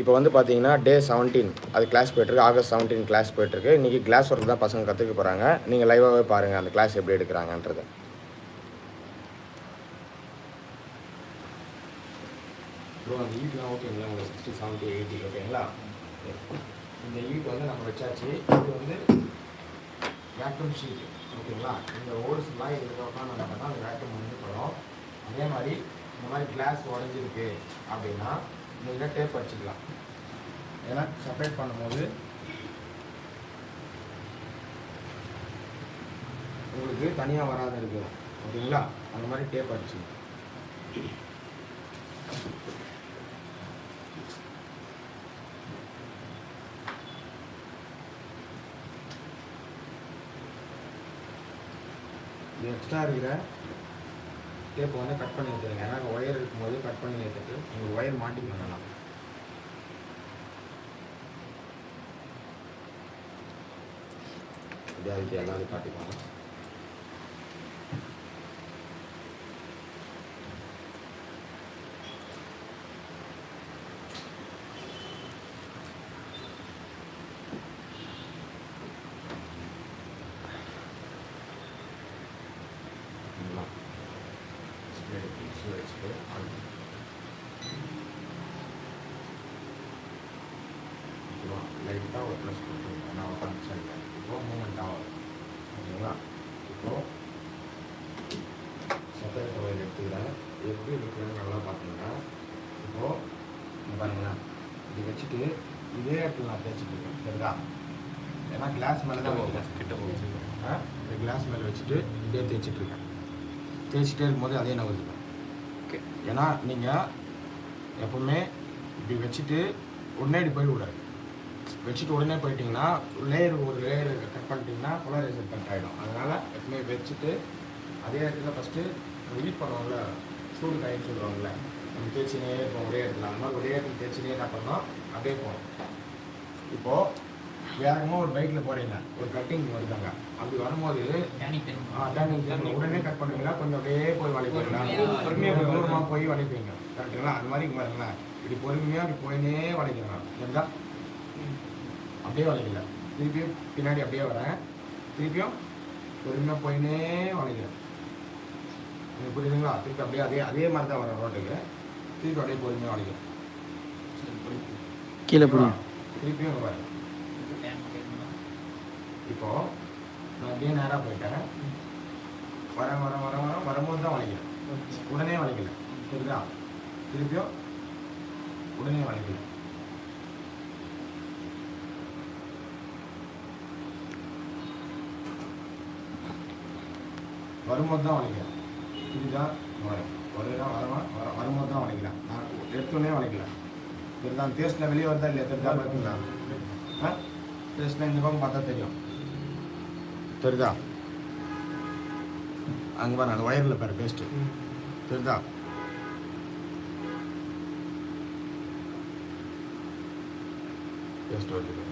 இப்போ வந்து பார்த்தீங்கன்னா டே செவன்டீன் அது கிளாஸ் போயிட்டுருக்கு. ஆகஸ்ட் செவன்டீன் கிளாஸ் போயிட்டுருக்கு. இன்றைக்கி கிளாஸ் ஒர்க் தான் பசங்க கற்றுக்க போகிறாங்க நீங்கள் லைவாகவே பாருங்கள் அந்த கிளாஸ் எப்படி எடுக்கிறாங்கன்றது. அந்த ஈட்லாம் ஓகேங்களா உங்களுக்கு சிக்ஸ்டி செவன்ட்டி எயிட்டி ஓகேங்களா? இந்த ஈட் வந்து நம்ம வச்சாச்சு. இது வந்து வேக்யூம் ஷீட் ஓகேங்களா? இந்த ஓடுஸ்லாம் இதில் உட்காந்து நம்ம அந்த வேக்யூம் வந்து படும். அதே மாதிரி இந்த மாதிரி கிளாஸ் உடஞ்சிருக்கு அப்படின்னா நீங்கள் டேப் அடிச்சுக்கலாம். ஏன்னா செப்பரேட் பண்ணும்போது உங்களுக்கு தனியாக வராத இருக்கு. ஓகேங்களா? அந்த மாதிரி டேப் அடிச்சுக்கலாம். எக்ஸ்ட்ரா இருக்கிற டேப் வந்து கட் பண்ணி எடுத்துருங்க ஏன்னா ஒயர் இருக்கும்போது கட் பண்ணி எடுத்துட்டு உங்களுக்கு ஒயர் மாட்டிக்கணும் நல்லா அப்படியே அதுக்கு எல்லாரும் காட்டிக்கோங்க. ஓகேவா லைட்டாக ஒரு ப்ளஸ் கொடுத்துருக்கேன் நான் ஃபங்க்ஷன் சரிங்க இப்போ மூமெண்ட் ஆகும் ஓகேங்களா இப்போது செப்பரேட் ஒயர் எடுத்துக்கிறேன் எப்படி எடுக்கிறேன்னு நல்லா பார்த்தீங்கன்னா இப்போது இங்க பாருங்களேன் இது வச்சுட்டு இதே இடத்துல நான் தேய்ச்சிட்டு இருக்கேன் சரிதா ஏன்னா கிளாஸ் மேலே தான் வைக்கிறேன். ஆ இந்த கிளாஸ் மேலே வச்சுட்டு இதே தேய்ச்சிட்ருக்கேன் தேய்ச்சிட்டே இருக்கும்போது அதே வந்துப்பேன் ஓகே. ஏன்னா நீங்கள் எப்பவுமே இப்படி வச்சுட்டு உடனே இப்படி போயிடக்கூடாது வச்சுட்டு உடனே போயிட்டீங்கன்னா லேயர் ஒரு லேயர் கட் பண்ணிட்டீங்கன்னா போலரைசர் கட் ஆகிடும் அதனால் எப்பவுமே வச்சுட்டு அதே இடத்துல ஃபஸ்ட்டு ஹீட் பண்ணுவோம்ல சூடு காயின்னு சொல்லுவாங்கல்ல நம்ம தேய்ச்சினே இருப்போம் ஒரே இடத்துல. அந்த மாதிரி ஒரே இடத்துல தேய்ச்சினே என்ன பண்ணோம் அப்படியே போகணும். இப்போது வேகமாக ஒரு பைக்கில் போகிறீங்க ஒரு கட்டிங் வருதாங்க. அப்படி வரும்போது நீங்கள் உடனே கட் பண்ணுவீங்களா? கொஞ்சம் அப்படியே போய் வளைப்பீங்களா பொறுமையாக தூரமாக போய் வளைப்பீங்க கரெக்டுங்களா அந்த மாதிரி பாருங்களேன். இப்படி பொறுமையாக இப்படி போயினே வளைக்கிறேன் இருந்தா அப்படியே வளைக்கல. திருப்பியும் பின்னாடி அப்படியே வரேன். திருப்பியும் பொறுமையாக போயினே வளைக்கிறேன். உங்களுக்கு புரியுதுங்களா? திருப்பி அப்படியே அதே அதே மாதிரி தான் வரேன் ரோட்டுக்கு. திருப்பி அப்படியே பொறுமையாக வளைக்கிறேன். கீழே போடுங்க. திருப்பியும் வரேன் இப்போ நான் அப்படியே நேராக போயிட்டேன். வரேன் வரேன் வரேன் வரேன் வரும்போது தான் வளைக்கிறேன் உடனே வளைக்கல புரியுதா? திருப்பியும் உடனே வளைக்கல வரும்போது தான் வளைக்கிறேன் புரியுதா? வரேன் வருதான் வரவா வர வரும்போது தான் வளைக்கிறேன் நான் எடுத்தோடனே வளைக்கல தெரியுதா? டேஸ்ட்டில் வெளியே வருதா இல்லையா? தெரியுதா? பார்த்தீங்களா ஆ? டேஸ்ட்டில் இந்த பக்கம் பார்த்தா தெரியும். தெரியுதா அங்கே பாரு அந்த ஒயரில் பாரு பேஸ்ட்டு தெரியுதா பேஸ்ட் வருது.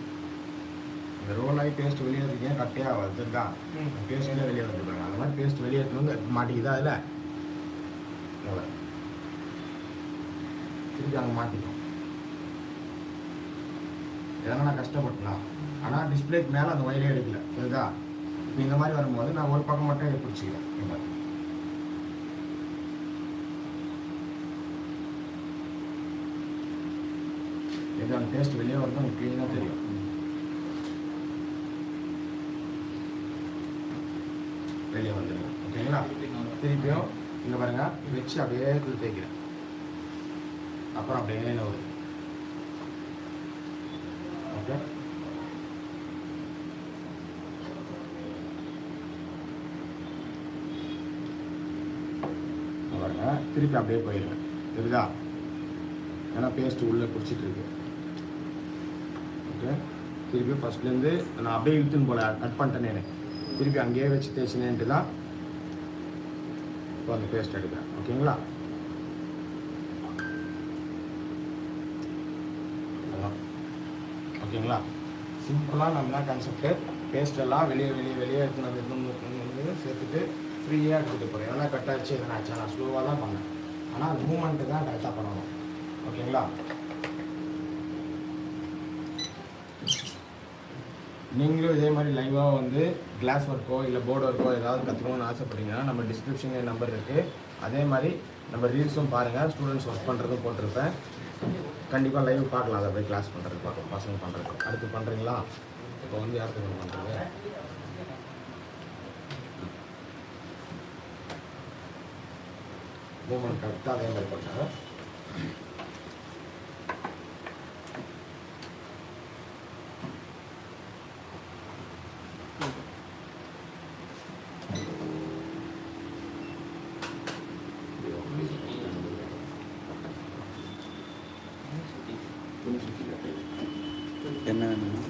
இந்த ரோல் ஆகி பேஸ்ட் வெளியே இருக்கு ஏன் கட்டே ஆகாது தெரியுதா பேஸ்ட்லேயே வெளியே வந்துருக்காங்க அந்த மாதிரி பேஸ்ட் வெளியே எடுத்துன்னு வந்து மாட்டிக்குதா அதில் திருப்பி அங்கே மாட்டிக்கும் இதெல்லாம் நான் கஷ்டப்பட்டலாம் ஆனால் டிஸ்பிளேக்கு மேலே அந்த ஒயரே எடுக்கல தெரியுதா இந்த மாதிரி வரும்போது நான் ஒரு பக்கம் மட்டும் இதை பிடிச்சிக்கிறேன். இந்த மாதிரி. எது அந்த டேஸ்ட் வெளியே வருது உங்களுக்கு க்ளீனாக தெரியும். வெளியே வந்துடுங்க. ஓகேங்களா? திருப்பியும் இங்கே பாருங்க வச்சு அப்படியே குளி தேய்க்கிறேன் அப்புறம் அப்படியே வருது. ஓகே? இங்க திருப்பி அப்படியே போயிடுவேன். தெரியுதா? ஏன்னா பேஸ்ட் உள்ளே பிடிச்சிட்டு இருக்கு. ஓகே திருப்பி ஃபஸ்ட்லேருந்து நான் அப்படியே இழுத்துன்னு போல கட் பண்ணிட்டேனே திருப்பி அங்கேயே வச்சு தேய்ச்சினேன்ட்டு தான் இப்போ அந்த பேஸ்ட் எடுக்கிறேன். ஓகேங்களா? ஓகேங்களா? சிம்பிளாக நம்ம என்ன கான்செப்ட்டு பேஸ்ட் எல்லாம் வெளியே வெளியே வெளியே எடுத்துன்னு வந்து சேர்த்துட்டு ஃப்ரீயாக எடுத்துகிட்டு போகிறேன் எவ்வளோ கட்டாச்சு எதனா ஆச்சு? நான் ஸ்லோவாக தான் பண்ணேன். ஆனால் மூமெண்ட்டு தான் கரெக்டாக பண்ணணும். ஓகேங்களா நீங்களும் இதே மாதிரி லைவாக வந்து கிளாஸ் ஒர்க்கோ இல்லை போர்டு ஒர்க்கோ ஏதாவது கற்றுக்கணும்னு ஆசைப்படுறீங்கன்னா நம்ம டிஸ்கிரிப்ஷனில் நம்பர் இருக்குது அதே மாதிரி நம்ம ரீல்ஸும் பாருங்கள் ஸ்டூடெண்ட்ஸ் ஒர்க் பண்ணுறதும் போட்டிருப்பேன். கண்டிப்பாக லைவ் பார்க்கலாம். அதை போய் கிளாஸ் பண்ணுறது பார்க்கலாம். பசங்க பண்ணுறது அடுத்து பண்ணுறீங்களா இப்போ வந்து யாருக்கு பண்ணுறது மூமெண்ட் கரெக்டாக அதே மாதிரி பண்ணுறாங்க என்ன வேணும்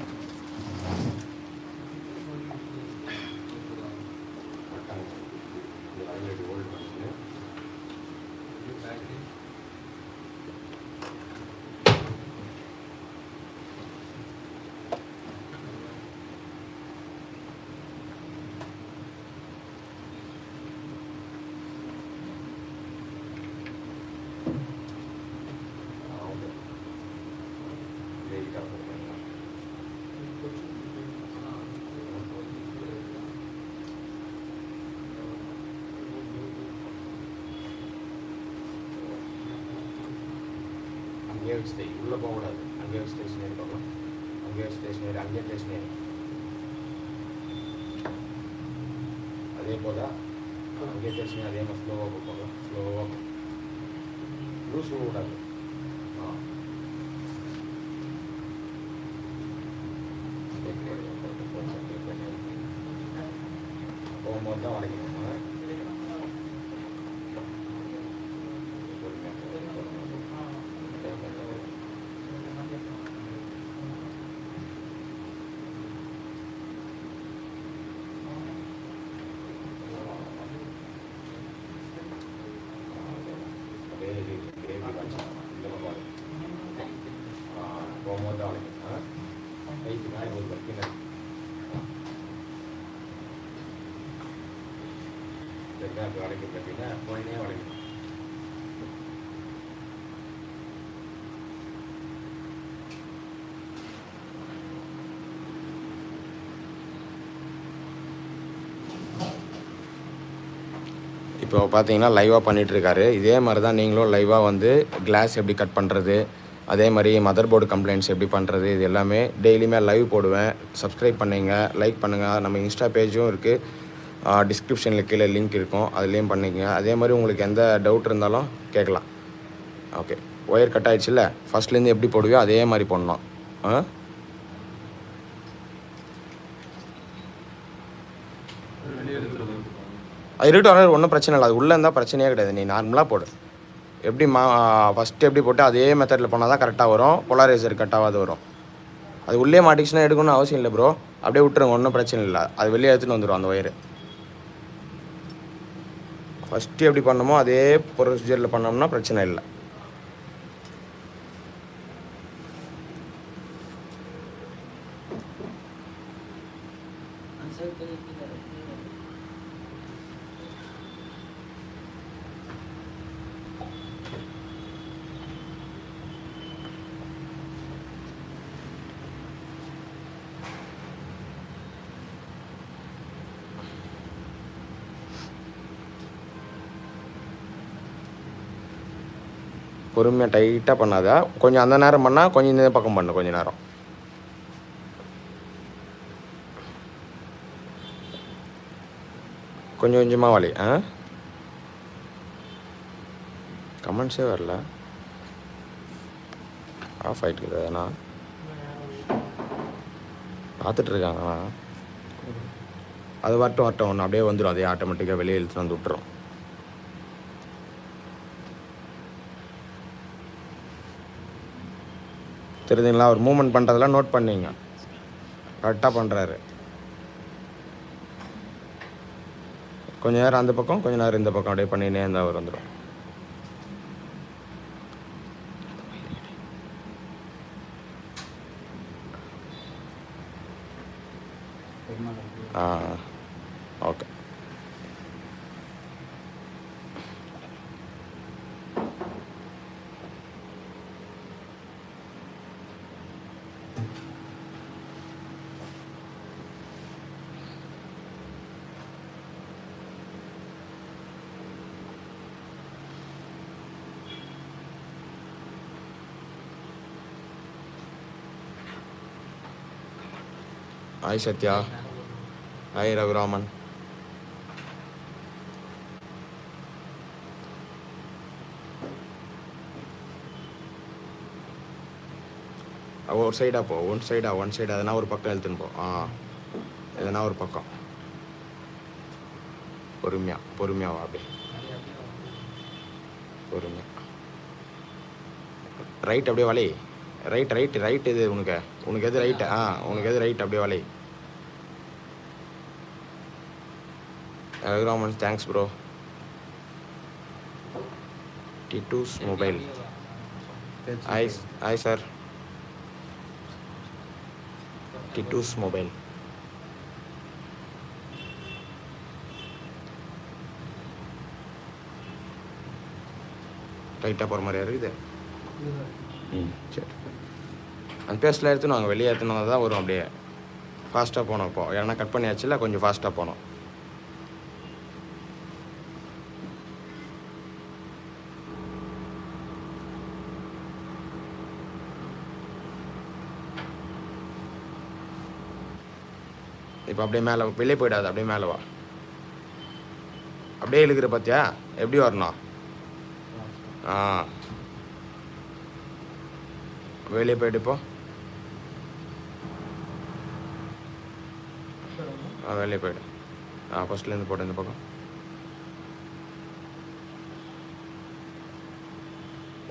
அங்கேயே வச்சு உள்ளே போகக்கூடாது அங்கேயே வச்சு ஸ்டேஷனரி பார்க்கலாம் அங்கேயே வச்சு ஸ்டேஷனரி அங்கேயே ஸ்டேஷனரி அதே போல் அங்கேயே ஸ்டேஷனரி அதே மாதிரி ஸ்லோவாக போகலாம் ஸ்லோவாக லூஸ் விடக்கூடாது ஆ போகும்போது தான் உடைக்கணும் அப்படியே கிரேவி வச்சு இந்த பக்கம் போகும்போது தான் உடைக்கணும் கைக்கு மேலே ஒரு பக்கின வெங்காயத்தை வளைக்க பார்த்தீங்கன்னா உடனே வளைக்கணும் இப்போ பார்த்தீங்கன்னா லைவாக பண்ணிகிட்ருக்காரு இதே மாதிரி தான் நீங்களும் லைவாக வந்து கிளாஸ் எப்படி கட் பண்ணுறது அதே மாதிரி மதர் போர்டு கம்ப்ளைண்ட்ஸ் எப்படி பண்ணுறது இது எல்லாமே டெய்லியுமே லைவ் போடுவேன். சப்ஸ்கிரைப் பண்ணுங்கள் லைக் பண்ணுங்கள் நம்ம இன்ஸ்டா பேஜும் இருக்குது டிஸ்கிரிப்ஷனில் கீழே லிங்க் இருக்கும். அதுலேயும் பண்ணிக்கங்க. அதே மாதிரி உங்களுக்கு எந்த டவுட் இருந்தாலும் கேட்கலாம். ஓகே ஒயர் கட் ஆயிடுச்சுல்ல? ஃபஸ்ட்லேருந்து எப்படி போடுவியோ அதே மாதிரி போடணும். ஆ? அது இருக்கட்டும் ஒன்றும் பிரச்சனை இல்லை. அது உள்ளே இருந்தால் பிரச்சனையே கிடையாது. நீ நார்மலாக போடு. எப்படி மா ஃபஸ்ட்டு எப்படி போட்டு அதே மெத்தடில் போனால் தான் கரெக்டாக வரும். பொலாரைசர் ஆகாது வரும். அது உள்ளே மாட்டிக்கிச்சுன்னா எடுக்கணும்னு அவசியம் இல்லை ப்ரோ அப்படியே விட்டுருங்க. ஒன்றும் பிரச்சனை இல்லை. அது வெளியே எடுத்துன்னு வந்துடும் அந்த ஒயரு ஃபஸ்ட்டு எப்படி பண்ணமோ அதே ப்ரொசீஜரில் பண்ணோம்னா பிரச்சனை இல்லை. பொறுமையாக டைட்டாக பண்ணாத. கொஞ்சம் அந்த நேரம் பண்ணால் கொஞ்சம் இந்த பக்கம் பண்ணு கொஞ்ச நேரம். கொஞ்சம் கொஞ்சமாக வலி ஆ? கமெண்ட்ஸே வரல. ஆஃப் ஆகிட்டு அண்ணா. பார்த்துட்டு இருக்காங்கண்ணா அது வரட்டும் வரட்டும். ஒன்று அப்படியே வந்துடும் அதே ஆட்டோமேட்டிக்காக வெளியே இழுத்துட்டு வந்து விட்டுரும். தெரியுதுங்களா? அவர் மூவ்மெண்ட் பண்ணுறதெல்லாம் நோட் பண்ணீங்க. கரெக்டாக பண்ணுறாரு கொஞ்சம் நேரம் அந்த பக்கம் கொஞ்ச நேரம் இந்த பக்கம். அப்படியே பண்ணினே இருந்தால் அவர் வந்துடும் ஆ okay. Hi Sathya hi Raghuraman ஒரு சைடாக போ ஒன் சைடா ஒன் சைடாக எதனா ஒரு பக்கம் எழுத்துன்னு போ. ஆ எதனா ஒரு பக்கம். பொறுமையா பொறுமையா வா அப்படியே. பொறுமையா. ரைட் அப்படியே வலை. ரைட் ரைட்டு ரைட் இது உனக்கு. உனக்கு எது ரைட்டு ஆ உனக்கு எது ரைட் அப்படியே வலை. ரகுராமன் தேங்க்ஸ் ப்ரோ டிட்டூஸ் மொபைல் ஹாய் ஹாய் சார் டிட்டூஸ் மொபைல் ரைட்டாக போகிற மாதிரியா இருக்குது ம். சரி. அந்த பேஸ்டில் எடுத்துன்னு வாங்க. வெளியே எடுத்துன்னு வந்தால் தான் வரும் அப்படியே. ஃபாஸ்ட்டாக போனோம் இப்போ. ஏன்னா கட் பண்ணியாச்சுல கொஞ்சம் ஃபாஸ்ட்டாக போனோம். இப்போ அப்படியே மேலே வெளியே போயிடாது அப்படியே மேலே வா. அப்படியே இழுக்கிற பார்த்தியா எப்படி வரணும்? ஆ. வெளியே போயிட்டு இப்போ ஆ வெளியே போயிடு. ஆ ஃபஸ்ட்லேருந்து போட்டு இந்த பக்கம்.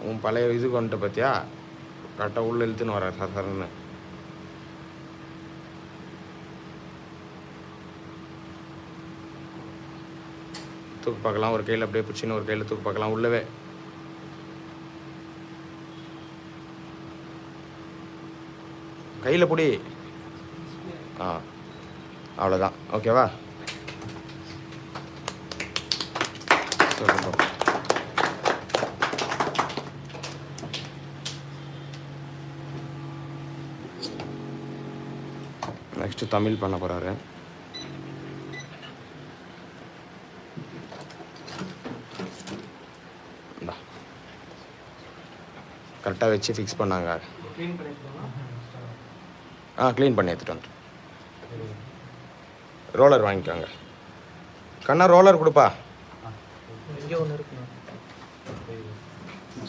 உன் பழைய இது கொண்டு பார்த்தியா கரெக்டாக உள்ளே இழுத்துன்னு வர சர சரன்னு தூக்கு பார்க்கலாம். ஒரு கையில் அப்படியே பிடிச்சின்னு ஒரு கையில் தூக்கு பார்க்கலாம். உள்ளவே. கையில் பிடி. ஆ அவ்வளோதான் ஓகேவா சூப்பர். நெக்ஸ்ட்டு தமிழ் பண்ண போகிறாரு கரெக்டாக வச்சு ஃபிக்ஸ் பண்ணாங்க. ஆ க்ளீன் பண்ணி எடுத்துகிட்டு வந்துட்டு ரோலர் வாங்கிக்கோங்க. கண்ணா ரோலர் கொடுப்பா.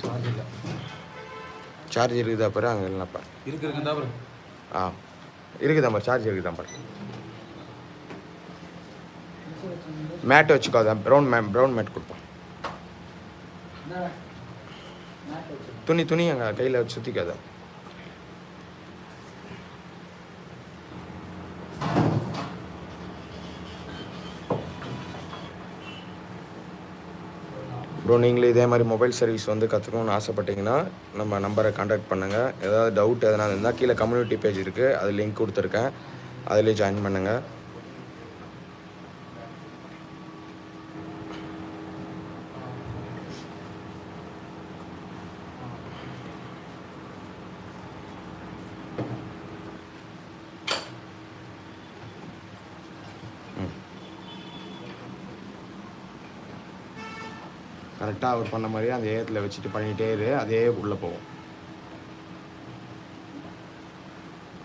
சார்ஜ் இல்லை. சார்ஜ் இருக்குதா பாரு அங்கே இல்லைப்பா இருக்கு இருக்குதா ஆ இருக்குதா பாரு சார்ஜ் இருக்குதா பாரு. மேட் வச்சுக்கோ அதான் ப்ரௌன் மே ப்ரௌன் மேட் கொடுப்போம். துணி துணி அங்கே கையில் வச்சு சுற்றிக்காத ப்ரோ நீங்களே இதே மாதிரி மொபைல் சர்வீஸ் வந்து கற்றுக்கணும்னு ஆசைப்பட்டீங்கன்னா நம்ம நம்பரை காண்டாக்ட் பண்ணுங்கள் ஏதாவது டவுட் எதனா இருந்தால் கீழே கம்யூனிட்டி பேஜ் இருக்குது அது லிங்க் கொடுத்துருக்கேன். அதிலே ஜாயின் பண்ணுங்கள் கரெக்டாக அவர் பண்ண மாதிரியே அந்த ஏத்தில் வச்சுட்டு பண்ணிகிட்டே இரு அதே உள்ளே போகும்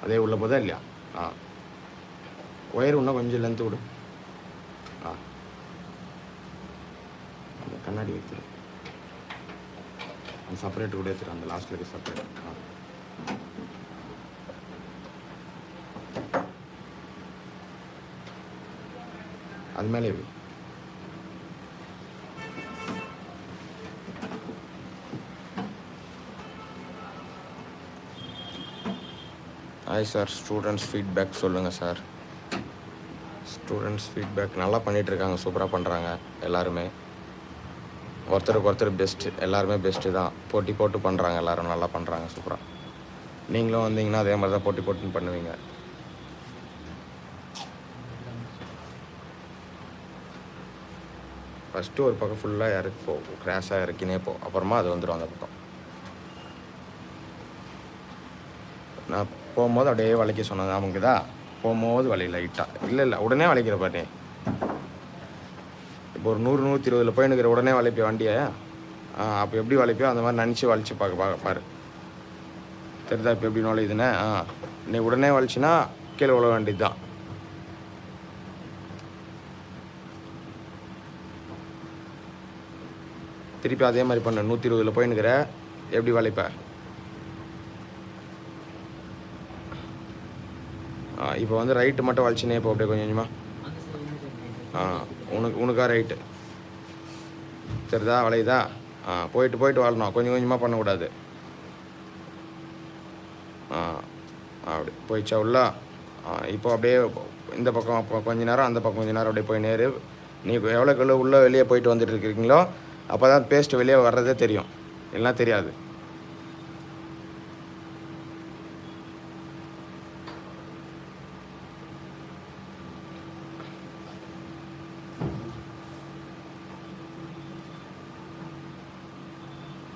அதே உள்ளே போதா இல்லையா? ஆ. ஒயர் இன்னும் கொஞ்சம் லென்த்து விடு. ஆ. அந்த கண்ணாடி எடுத்துரு. அந்த செப்பரேட் கூட எடுத்துரு அந்த லாஸ்ட்டில் இருக்க செப்பரேட் ஆ. அது மேலே ஹாய் சார் ஸ்டூடெண்ட்ஸ் ஃபீட்பேக் சொல்லுங்கள் சார் ஸ்டூடெண்ட்ஸ் ஃபீட்பேக் நல்லா பண்ணிகிட்ருக்காங்க இருக்காங்க சூப்பராக பண்ணுறாங்க எல்லாருமே. ஒருத்தருக்கு ஒருத்தர் பெஸ்ட்டு எல்லாருமே பெஸ்ட்டு தான். போட்டி போட்டு பண்ணுறாங்க எல்லோரும் நல்லா பண்ணுறாங்க சூப்பராக நீங்களும் வந்தீங்கன்னா அதே மாதிரி தான் போட்டி போட்டுன்னு பண்ணுவீங்க. ஃபஸ்ட்டு ஒரு பக்கம் ஃபுல்லாக இறக்கி போ கிராஸாக இறக்கினே போ. அப்புறமா அது வந்துடும் அந்த பக்கம் நான் போகும்போது அப்படியே வளைக்க சொன்னது அவங்கதா போகும்போது வலி லைட்டாக இல்லை இல்லை உடனே வளைக்கிற பாரு. இப்போ ஒரு நூறு நூற்றி இருபதில் போயினுக்கிற உடனே வளைப்பிய வண்டியை? ஆ அப்போ எப்படி வளைப்பியோ அந்த மாதிரி நினச்சி வளைச்சி பார்க்க பார்க்க பாரு. தெரிதா இப்போ எப்படி நுழையுதுன்னு? ஆ. நீ உடனே வலிச்சுன்னா கீழே விழ வேண்டியது தான் திருப்பி அதே மாதிரி பண்ண. நூற்றி இருபதில் போயின்னுக்கிற எப்படி வளைப்பேன் இப்போ வந்து ரைட்டு மட்டும் வலிச்சுனே இப்போ அப்படியே கொஞ்சம் கொஞ்சமாக ஆ உனக்கு உனக்கா ரைட்டு சரிதா வளையுதா? ஆ போயிட்டு போயிட்டு வாழணும். கொஞ்சம் கொஞ்சமாக பண்ணக்கூடாது. ஆ அப்படி போயிடுச்சா உள்ள? ஆ இப்போ அப்படியே இந்த பக்கம் கொஞ்ச நேரம் அந்த பக்கம் கொஞ்ச நேரம் அப்படியே போய் நேரு. நீ எவ்வளோக்குள்ள உள்ளே வெளியே போயிட்டு வந்துட்டு இருக்கீங்களோ அப்போ தான் பேஸ்ட் வெளியே வர்றதே தெரியும். எல்லாம் தெரியாது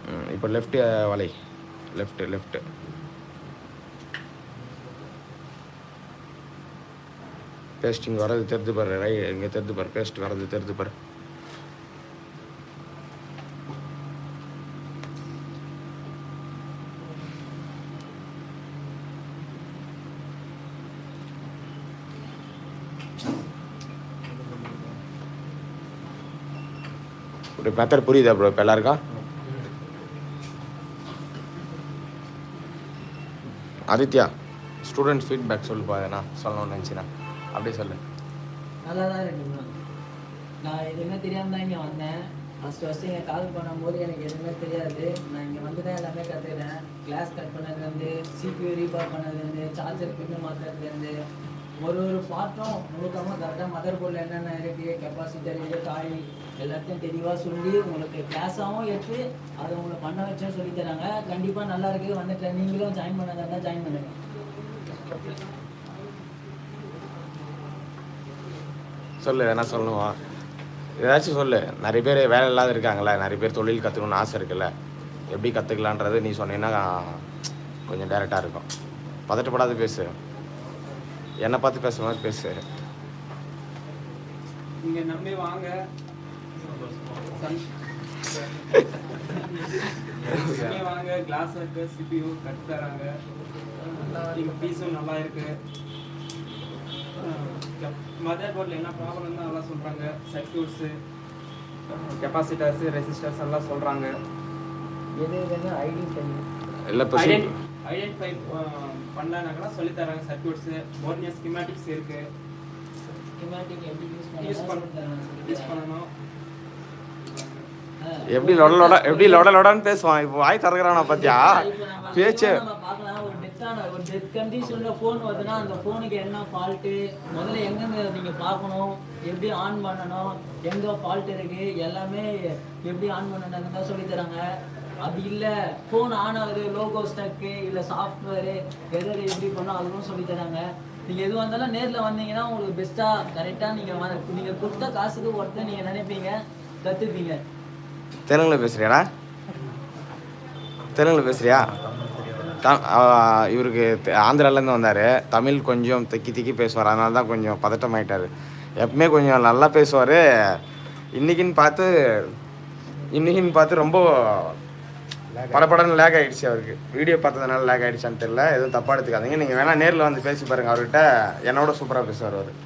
ம், இப்போ லெஃப்ட் வலை. லெஃப்ட் லெஃப்ட் பேஸ்ட் இங்கே வரது தெரிந்து பாரு ரை இங்கே தெரிந்து பாரு பேஸ்ட் வர்றது தெரிந்து பாரு. ஒரு மெத்தட் புரியுதா ப்ரோ இப்போ எல்லாருக்கா ஆதித்யா ஸ்டூடெண்ட் ஃபீட்பேக் சொல்லுப்பா எதனா சொல்லணும்னு நினச்சினா. அப்படியே சொல்லு. நல்லா தான் இருக்கு நான் எதுவுமே தெரியாமல் தான் இங்கே வந்தேன். ஃபஸ்ட்டு ஃபஸ்ட்டு இங்கே கால் பண்ணும்போது எனக்கு எதுவுமே தெரியாது. நான் இங்கே வந்து தான் எல்லாமே கற்றுக்கிட்டேன் கிளாஸ் கட் பண்ணதுலேருந்து சிபியூ ரீபார் பண்ணதுலேருந்து சார்ஜர் பின்னு மாற்றுறதுலேருந்து ஒரு ஒரு பார்ட்டும் முழுக்கமாக கரெக்டாக மதர் போர்டில் என்னென்ன இருக்குது கெப்பாசிட்டர் இது காய் எல்லாத்தையும் தெளிவாக சொல்லி உங்களுக்கு கிளாஸாகவும் எடுத்து அதை உங்களை பண்ண வச்சும் சொல்லித் தராங்க. கண்டிப்பாக நல்லா இருக்குது வந்துட்டு நீங்களும் ஜாயின் பண்ண இருந்தால் ஜாயின் பண்ணுங்க. சொல்லு என்ன சொல்லுவோம் ஏதாச்சும் சொல்லு. நிறைய பேர் வேலை இல்லாத இருக்காங்களே நிறைய பேர் தொழில் கற்றுக்கணும்னு ஆசை இருக்குல்ல. எப்படி கற்றுக்கலான்றது நீ சொன்னீங்கன்னா கொஞ்சம் டேரெக்டாக இருக்கும். பதட்டப்படாத பேசு. என்னை பார்த்து பேசுற மாதிரி பேசு. நீங்க நம்பி வாங்க. நம்பி வாங்க கிளாஸ் இருக்கு சிபியூ கட் தராங்க. நீங்க ஃபீஸும் நல்லா இருக்கு. மதர் போர்டில் என்ன ப்ராப்ளம் தான் எல்லாம் சொல்றாங்க. சர்க்கியூட்ஸு கெப்பாசிட்டர்ஸ் ரெசிஸ்டர்ஸ் எல்லாம் சொல்றாங்க. எது எதுன்னு ஐடி பண்ணி இல்லை ஐடென்டிஃபை பண்ணலனாக்கா சொல்லி தராங்க சர்க்கியூட்ஸ் மோர்னியா ஸ்கிமேட்டிக்ஸ் இருக்கு. ஸ்கிமேட்டிக் எப்படி யூஸ் யூஸ் பண்ணணும். எப்படி லொட லொட எப்படி லொட லொடன்னு பேசுவான். இப்போ வாய் திறக்கிறானா பார்த்தியா பேச்சு. ஒரு டெத்தான ஒரு டெத் கண்டிஷன்ல ஃபோன் வருதுன்னா அந்த ஃபோனுக்கு என்ன ஃபால்ட்டு முதல்ல எங்கெங்க நீங்க பார்க்கணும்? எப்படி ஆன் பண்ணணும்? எங்க ஃபால்ட் இருக்கு? எல்லாமே எப்படி ஆன் பண்ணணும் தான் சொல்லி தராங்க. அப்படி இல்லை ஃபோன் ஆன் ஆகுது லோகோ ஸ்டக்கு இல்லை சாஃப்ட்வேரு எதை எப்படி பண்ணோம் அதுவும் சொல்லி தராங்க. நீங்கள் எது வந்தாலும் நேரில் வந்தீங்கன்னா உங்களுக்கு பெஸ்ட்டாக கரெக்டாக நீங்கள் நீங்கள் கொடுத்த காசுக்கு ஒருத்தர் நீங்கள் நினைப்பீங்க கற்றுப்பீங்க தெலுங்குல பேசுறியாடா? தெலுங்குல பேசுறியா? த இவருக்கு ஆந்திராலேருந்து வந்தார். தமிழ் கொஞ்சம் திக்கி திக்கி பேசுவார். அதனால தான் கொஞ்சம் பதட்டமாயிட்டார். எப்பவுமே கொஞ்சம் நல்லா பேசுவார். இன்னைக்குன்னு பார்த்து இன்னைக்குன்னு பார்த்து ரொம்ப படபடன்னு லேக் ஆகிடுச்சு அவருக்கு. வீடியோ பார்த்ததுனால லேக் ஆகிடுச்சான்னு தெரியல. எதுவும் தப்பாக எடுத்துக்காதீங்க. நீங்கள் வேணால் நேரில் வந்து பேசி பாருங்கள் அவர்கிட்ட என்னோட சூப்பராக பேசுவார் அவர்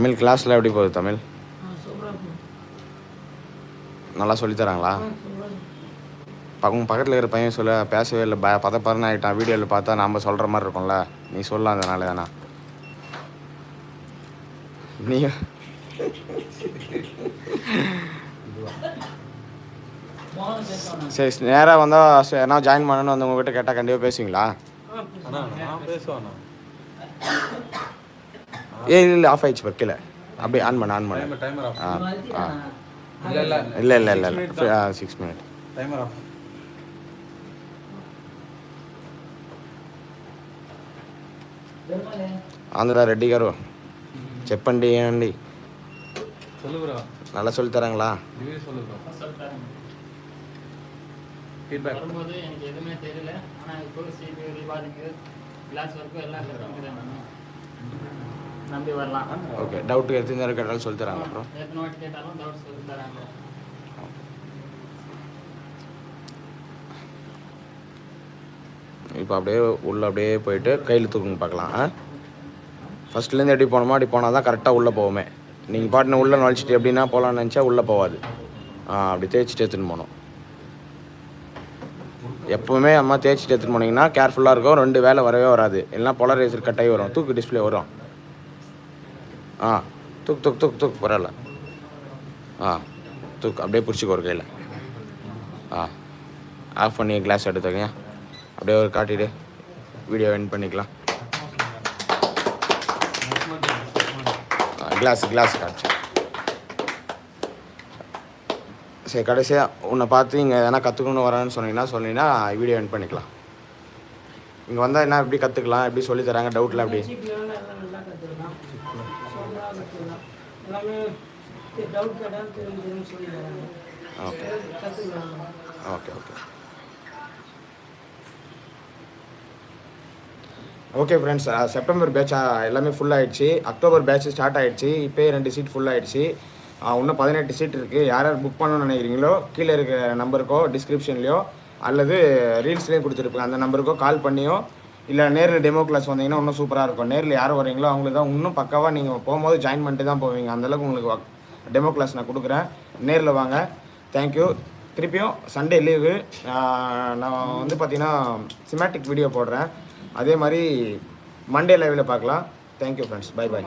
தமிழ் கிளாஸில் எப்படி போகுது தமிழ்? நல்லா சொல்லித் தராங்களா? பக்கம் பக்கத்தில் இருக்கிற பையன் சொல்ல பேசவே இல்லை ப பதப்பறன்னு ஆகிட்டான் வீடியோவில் பார்த்தா நாம் சொல்கிற மாதிரி இருக்கும்ல. நீ சொல்லலாம் அதனால தானே நீ சரி நேராக வந்தால் என்ன ஜாயின் பண்ணணும்னு வந்து உங்ககிட்ட கேட்டால் கண்டிப்பாக பேசுவீங்களா? பேசுவேண்ணா ஏ இல்லை ஆஃப் ஆயிடுச்சு வைக்கல அப்படியே ஆன் பண்ண ஆன் பண்ண டைமர் டைமர் ஆஃப் ஆ ஆ இல்லை இல்லை இல்லை இல்லை இல்லை இல்லை six minute timer off Andhra Reddy garu చెప్పండి ఏనండి சொல்லு ப்ரோ நல்லா சொல்லி தராங்களா ரிவ்யூ சொல்லு ப்ரோ சொல்லிட்டாங்க ஃபீட்பேக் வரும்போது எனக்கு எதுவுமே தெரியல ஆனால் இப்போ சிபி ரிவார்டிங்கு கிளாஸ் ஒர்க்கு எல்லாம் கற்றுக்கிறேன் நான் நம்பி வரலாம். ஓகே டவுட்டு எத்தனை நேரம் கேட்டாலும் சொல்லி தராங்க அப்புறம் எத்தனை வாட்டி கேட்டாலும் டவுட் சொல்லி தராங்க. இப்போ அப்படியே உள்ளே அப்படியே போயிட்டு கையில் தூக்குங்க பார்க்கலாம் ஃபஸ்ட்லேருந்து எப்படி போனோமோ அப்படி போனால் தான் கரெக்டாக உள்ளே போவோமே. நீங்கள் பாட்டுன்னு உள்ளே நுழைச்சிட்டு எப்படின்னா போகலான்னு நினச்சா உள்ளே போகாது ஆ அப்படி தேய்ச்சிட்டு எடுத்துன்னு போகணும். எப்போவுமே அம்மா தேய்ச்சிட்டு எடுத்துன்னு போனீங்கன்னா கேர்ஃபுல்லாக இருக்கும் ரெண்டு வேலை வரவே வராது. இல்லைன்னா பொலரைசர் கட்டாகி வரும் தூக்கு டிஸ்ப்ளே வரும். ஆ தூக்கு துக் தூக்கு தூக்கு பரவாயில்ல. ஆ தூக்கு அப்படியே பிடிச்சிக்கோ ஒரு கையில். ஆ ஆஃப் பண்ணி கிளாஸ் எடுத்துக்கங்க. அப்படியே ஒரு காட்டிட்டு வீடியோ என் பண்ணிக்கலாம். கிளாஸ் கிளாஸ் காட்டு சரி கடைசியாக உன்னை பார்த்து இங்கே எதனா கற்றுக்கணும்னு வரேன்னு சொன்னீங்கன்னா சொன்னீங்கன்னா வீடியோ என் பண்ணிக்கலாம். இங்கே வந்தால் என்ன எப்படி கற்றுக்கலாம் எப்படி சொல்லித்தராங்க தராங்க அப்படி எல்லாம் டவுட் கேட்டால் சொல்லி தராங்க okay. Okay okay. Okay friends September batch எல்லாமே ஃபுல் ஆயிடுச்சு. அக்டோபர் பேட்ச் ஸ்டார்ட் ஆயிடுச்சு. இப்போயே ரெண்டு சீட் ஃபுல் ஆயிடுச்சு. ஆஹ் இன்னும் பதினெட்டு சீட் இருக்குது யார் யார் புக் பண்ணணும்னு நினைக்கிறீங்களோ கீழே இருக்க நம்பருக்கோ டிஸ்கிரிப்ஷன்லையோ அல்லது ரீல்ஸ்லேயும் கொடுத்துருப்பேன். அந்த நம்பருக்கோ கால் பண்ணியோ இல்லை நேரில் டெமோ கிளாஸ் வந்தீங்கன்னா இன்னும் சூப்பராக இருக்கும். நேரில் யார் வரீங்களோ அவங்களுக்கு தான் இன்னும் பக்காவாக நீங்கள் போகும்போது ஜாயின் பண்ணிட்டு தான் போவீங்க. அந்தளவுக்கு உங்களுக்கு டெமோ கிளாஸ் நான் கொடுக்குறேன். நேரில் வாங்க. தேங்க்யூ திருப்பியும் சண்டே லீவு நான் வந்து பார்த்தீங்கன்னா சிமேட்டிக் வீடியோ போடுறேன். அதே மாதிரி மண்டே லைவில் பார்க்கலாம். Thank you friends by by